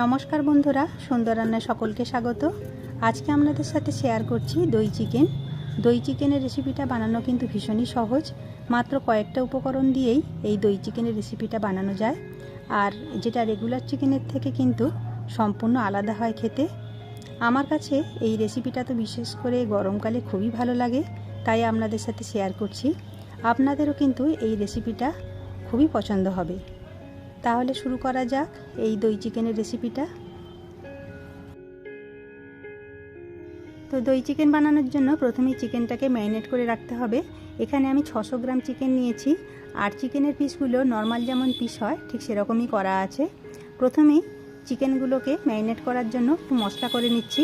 নমস্কার বন্ধুরা, সুন্দর রান্নায় সকলকে স্বাগত। আজকে আপনাদের সাথে শেয়ার করছি দই চিকেন দই চিকেনের রেসিপিটা বানানো কিন্তু ভীষণই সহজ। মাত্র কয়েকটা উপকরণ দিয়েই এই দই চিকেনের রেসিপিটা বানানো যায়। আর যেটা রেগুলার চিকেনের থেকে কিন্তু সম্পূর্ণ আলাদা হয় খেতে। আমার কাছে এই রেসিপিটা তো বিশেষ করে গরমকালে খুবই ভালো লাগে, তাই আপনাদের সাথে শেয়ার করছি। আপনাদেরও কিন্তু এই রেসিপিটা খুবই পছন্দ হবে। তাহলে শুরু করা যাক এই দই চিকেনের রেসিপিটা তো দই চিকেন বানানোর জন্য প্রথমেই চিকেনটাকে ম্যারিনেট করে রাখতে হবে। এখানে আমি ছশো গ্রাম চিকেন নিয়েছি। আর চিকেনের পিসগুলো নর্মাল যেমন পিস হয়, ঠিক সেরকমই করা আছে। প্রথমেই চিকেনগুলোকে ম্যারিনেট করার জন্য একটু মশলা করে নিচ্ছি।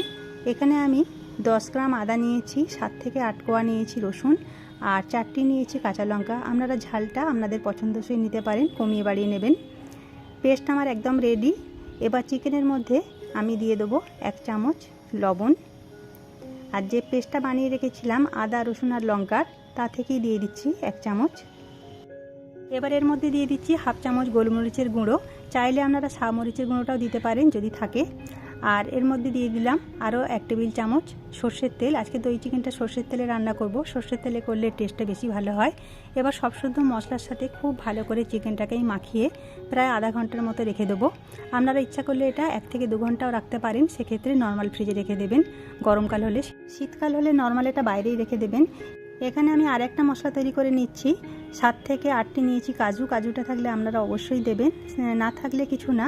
এখানে আমি দশ গ্রাম আদা নিয়েছি, সাত থেকে আট কোয়া নিয়েছি রসুন, আর চারটি নিয়েছি কাঁচা লঙ্কা। আপনারা ঝালটা আপনাদের পছন্দসই নিতে পারেন, কমিয়ে বাড়িয়ে নেবেন। পেস্ট আমার একদম রেডি এবার চিকেনের মধ্যে আমি দিয়ে দেবো এক চামচ লবণ। আর যে পেস্টটা বানিয়ে রেখেছিলাম, আদা, রসুন আর লঙ্কার, তা থেকেই দিয়ে দিচ্ছি এক চামচ। এবার এর মধ্যে দিয়ে দিচ্ছি হাফ চামচ গোলমরিচের গুঁড়ো। চাইলে আপনারা শাহ মরিচের গুঁড়োটাও দিতে পারেন যদি থাকে। আর এর মধ্যে দিয়ে দিলাম আরও এক টেবিল চামচ সর্ষের তেল। আজকে দই চিকেনটা সর্ষের তেলে রান্না করব। সর্ষের তেলে করলে টেস্টটা বেশি ভালো হয়। এবার সব শুদ্ধ মশলার সাথে খুব ভালো করে চিকেনটাকেই মাখিয়ে প্রায় আধা ঘণ্টার মতো রেখে দেবো। আপনারা ইচ্ছা করলে এটা এক থেকে দু ঘন্টাও রাখতে পারেন। সেক্ষেত্রে নর্মাল ফ্রিজে রেখে দেবেন। গরমকাল হলে শীতকাল হলে নর্মাল এটা বাইরেই রেখে দেবেন। এখানে আমি আর একটা মশলা তৈরি করে নিচ্ছি। সাত থেকে আটটি নিয়েছি কাজু। কাজুটা থাকলে আপনারা অবশ্যই দেবেন। না থাকলে কিছু না।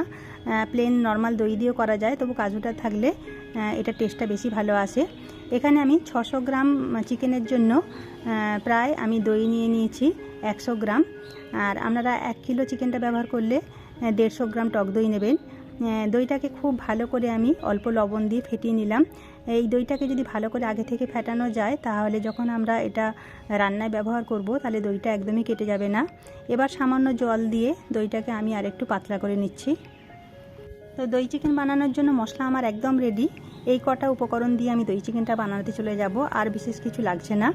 প্লেন নর্মাল দই দিয়েও করা যায়। তবু কাজুটা থাকলে এটা টেস্টটা বেশি ভালো আসে। এখানে আমি ছশো গ্রাম চিকেনের জন্য প্রায় আমি দই নিয়ে নিয়েছি একশো গ্রাম। আর আপনারা এক কিলো চিকেনটা ব্যবহার করলে দেড়শো গ্রাম টক দই নেবেন। দইটাকে খুব ভালো করে আমি অল্প লবণ দিয়ে ফেটিয়ে নিলাম। এই দইটাকে যদি ভালো করে আগে থেকে ফেটানো যায়, তাহলে যখন আমরা এটা রান্নায় ব্যবহার করব, তাহলে দইটা একদমই কেটে যাবে না। এবার সামান্য জল দিয়ে দইটাকে আমি আরেকটু পাতলা করে নিচ্ছি। তো দই চিকেন বানানোর জন্য মশলা আমার একদম রেডি এই কটা উপকরণ দিয়ে আমি দই চিকেনটা বানাতে চলে যাব, আর বিশেষ কিছু লাগছে না।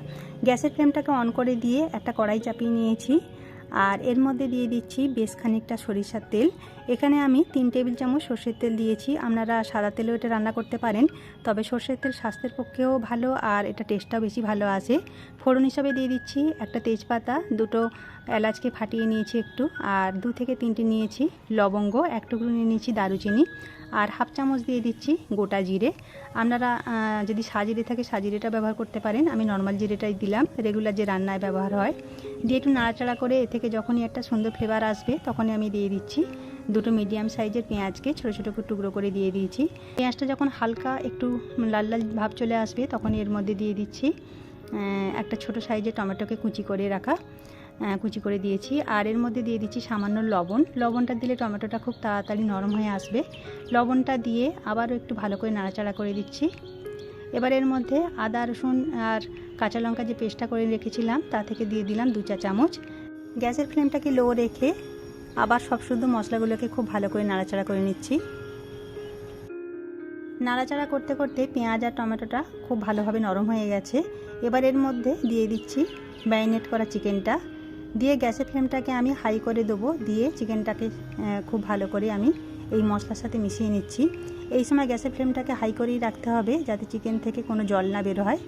গ্যাসের ফ্লেমটাকে অন করে দিয়ে একটা কড়াই চাপিয়ে নিয়েছি। আর এর মধ্যে দিয়ে দিচ্ছি বেশ খানিকটা সরিষার তেল। এখানে আমি তিন টেবিল চামচ সর্ষের তেল দিয়েছি। আপনারা সাদা তেলেও এটা রান্না করতে পারেন, তবে সর্ষের তেল স্বাস্থ্যের পক্ষেও ভালো আর এটা টেস্টটাও বেশি ভালো আসে ফোড়ন হিসাবে দিয়ে দিচ্ছি একটা তেজপাতা, দুটো এলাচকে ফাটিয়ে নিয়েছি একটু, আর দু থেকে তিনটি নিয়েছি লবঙ্গ, এক টুকরো নিয়ে নিয়েছি দারুচিনি। আর হাফ চামচ দিয়ে দিচ্ছি গোটা জিরে। আপনারা যদি সাজিরে থাকে সাজিরেটা ব্যবহার করতে পারেন। আমি নর্মাল জিরেটাই দিলাম। রেগুলার যে রান্নায় ব্যবহার হয়। দিয়ে একটু নাড়াচাড়া করে এ থেকে যখনই একটা সুন্দর ফ্লেভার আসবে, তখনই আমি দিয়ে দিচ্ছি দুটো মিডিয়াম সাইজের পেঁয়াজকে ছোটো ছোটো করে টুকরো করে দিয়ে দিয়েছি। পেঁয়াজটা যখন হালকা একটু লাল লাল ভাব চলে আসবে তখন এর মধ্যে দিয়ে দিচ্ছি একটা ছোট সাইজের টমেটোকে কুচি করে রাখা। কুচি করে দিয়েছি। আর এর মধ্যে দিয়ে দিচ্ছি সামান্য লবণ। লবণটা দিলে টমেটোটা খুব তাড়াতাড়ি নরম হয়ে আসবে। লবণটা দিয়ে আবারও একটু ভালো করে নাড়াচাড়া করে দিচ্ছি। এবার এর মধ্যে আদা, রসুন আর কাঁচা লঙ্কা যে পেস্টটা করে রেখেছিলাম, তা থেকে দিয়ে দিলাম দু চা চামচ। গ্যাসের ফ্লেমটাকে লো রেখে আবার সব শুদ্ধ মশলাগুলোকে খুব ভালো করে নাড়াচাড়া করে নিচ্ছি। নাড়াচাড়া করতে করতে পেঁয়াজ আর টমেটোটা খুব ভালোভাবে নরম হয়ে গেছে। এবার এর মধ্যে দিয়ে দিচ্ছি ম্যারিনেট করা চিকেনটা। দিয়ে গ্যাসের ফ্লেমটাকে আমি হাই করে দেবো। দিয়ে চিকেনটাকে খুব ভালো করে আমি এই মশলার সাথে মিশিয়ে নিচ্ছি। এই সময় গ্যাসের ফ্লেমটাকে হাই করেই রাখতে হবে যাতে চিকেন থেকে কোনো জল না বের হয়।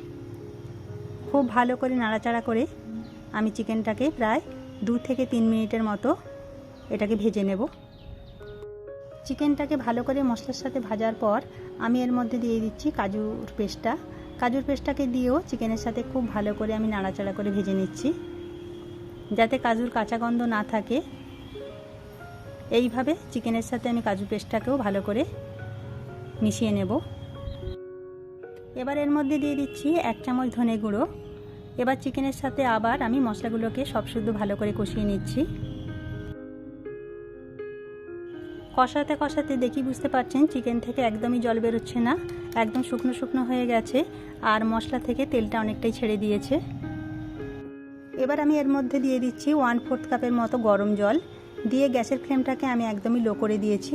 খুব ভালো করে নাড়াচাড়া করে আমি চিকেনটাকে প্রায় দু থেকে তিন মিনিটের মতো এটাকে ভেজে নেব। চিকেনটাকে ভালো করে মশলার সাথে ভাজার পর আমি এর মধ্যে দিয়ে দিচ্ছি কাজুর পেস্টটা। কাজুর পেস্টটাকে দিয়েও চিকেনের সাথে খুব ভালো করে আমি নাড়াচাড়া করে ভেজে নিচ্ছি। যাতে কাজুর কাঁচা গন্ধ না থাকে। এইভাবে চিকেনের সাথে আমি কাজু পেস্টটাকেও ভালো করে মিশিয়ে নেব। এবার এর মধ্যে দিয়ে দিচ্ছি এক চামচ ধনে গুঁড়ো। এবার চিকেনের সাথে আবার আমি মশলাগুলোকে সব শুদ্ধ ভালো করে কষিয়ে নিচ্ছি। কষাতে কষাতে দেখি বুঝতে পারছেন চিকেন থেকে একদমই জল বেরোচ্ছে না, একদম শুকনো শুকনো হয়ে গেছে, আর মশলা থেকে তেলটা অনেকটাই ছেড়ে দিয়েছে। এবার আমি এর মধ্যে দিয়ে দিচ্ছি ওয়ান ফোর্থ কাপের মতো গরম জল। দিয়ে গ্যাসের ফ্লেমটাকে আমি একদমই লো করে দিয়েছি।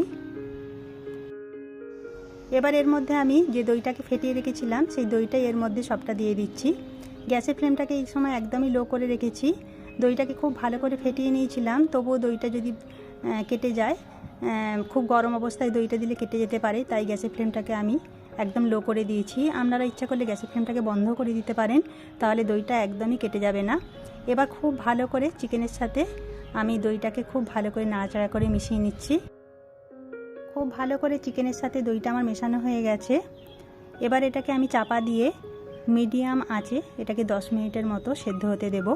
এবার এর মধ্যে আমি যে দইটাকে ফেটিয়ে রেখেছিলাম, সেই দইটাই এর মধ্যে সবটা দিয়ে দিচ্ছি। গ্যাসের ফ্লেমটাকে এই সময় একদমই লো করে রেখেছি। দইটাকে খুব ভালো করে ফেটিয়ে নিয়েছিলাম, তবুও দইটা যদি কেটে যায় খুব গরম অবস্থায় দইটা দিলে কেটে যেতে পারে, তাই গ্যাসের ফ্লেমটাকে আমি একদম লো করে দিয়েছি। আপনারা ইচ্ছা করলে গ্যাসের ফ্লেমটাকে বন্ধ করে দিতে পারেন, তাহলে দইটা একদমই কেটে যাবে না। এবার খুব ভালো করে চিকেনের সাথে আমি দইটাকে খুব ভালো করে নাড়াচাড়া করে মিশিয়ে নিচ্ছি। খুব ভালো করে চিকেনের সাথে দইটা আমার মেশানো হয়ে গেছে। এবার এটাকে আমি চাপা দিয়ে মিডিয়াম আঁচে এটাকে দশ মিনিটের মতো সেদ্ধ হতে দেব।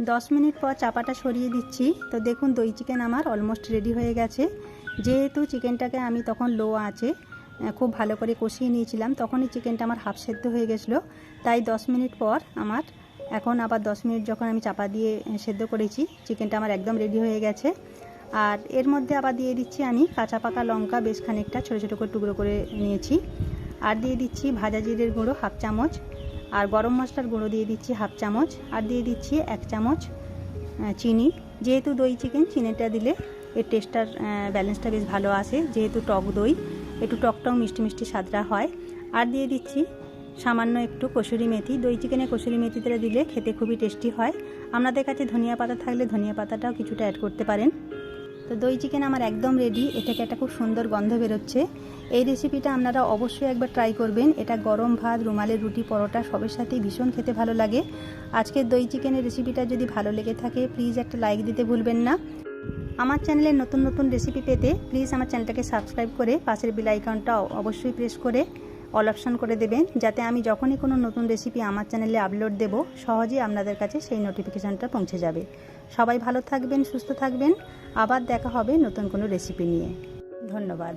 দশ মিনিট পর চাপাটা সরিয়ে দিচ্ছি। তো দেখুন দই চিকেন আমার অলমোস্ট রেডি হয়ে গেছে। যেহেতু চিকেনটাকে আমি তখন লো আঁচে খুব ভালো করে কষিয়ে নিয়েছিলাম। তখনই চিকেনটা আমার হাফ সেদ্ধ হয়ে গেছিল। তাই দশ মিনিট পর আমার, এখন আবার দশ মিনিট যখন আমি চাপা দিয়ে সেদ্ধ করেছি চিকেনটা আমার একদম রেডি হয়ে গেছে। আর এর মধ্যে আবার দিয়ে দিচ্ছি আমি কাঁচা পাকা লঙ্কা, বেশ খানিকটা ছোটো ছোটো করে টুকরো করে নিয়েছি। আর দিয়ে দিচ্ছি ভাজা জিরের গুঁড়ো হাফ চামচ, আর গরম মশলার গুঁড়ো দিয়ে দিচ্ছি হাফ চামচ, আর দিয়ে দিচ্ছি এক চামচ চিনি। যেহেতু দই চিকেন চিনিটা দিলে এর টেস্টটার ব্যালেন্সটা বেশ ভালো আসে। যেহেতু টক দই একটু টক টক মিষ্টি মিষ্টি স্বাদটা হয়। আর দিয়ে দিচ্ছি সামান্য একটু কসুরি মেথি। দই চিকেনে কসুরি মেথিটা দিলে খেতে খুবই টেস্টি হয়। আপনাদের কাছে ধনিয়া পাতা থাকলে ধনিয়া পাতাটাও কিছুটা অ্যাড করতে পারেন। তো দই চিকেন আমার একদম রেডি এ থেকে একটা খুব সুন্দর গন্ধ বেরোচ্ছে। এই রেসিপিটা আপনারা অবশ্যই একবার ট্রাই করবেন। এটা গরম ভাত, রুমালের রুটি, পরোটা সবের সাথেই ভীষণ খেতে ভালো লাগে। আজকের দই চিকেনের রেসিপিটা যদি ভালো লেগে থাকে প্লিজ একটা লাইক দিতে ভুলবেন না। আমার চ্যানেলে নতুন নতুন রেসিপি পেতে প্লিজ আমার চ্যানেলটাকে সাবস্ক্রাইব করে পাশের বিল আইকনটা অবশ্যই প্রেস করে অল অপশান করে দেবেন, যাতে আমি যখনই কোনো নতুন রেসিপি আমার চ্যানেলে আপলোড দেব, সহজেই আপনাদের কাছে সেই নোটিফিকেশানটা পৌঁছে যাবে। সবাই ভালো থাকবেন, সুস্থ থাকবেন, আবার দেখা হবে নতুন কোনো রেসিপি নিয়ে। ধন্যবাদ।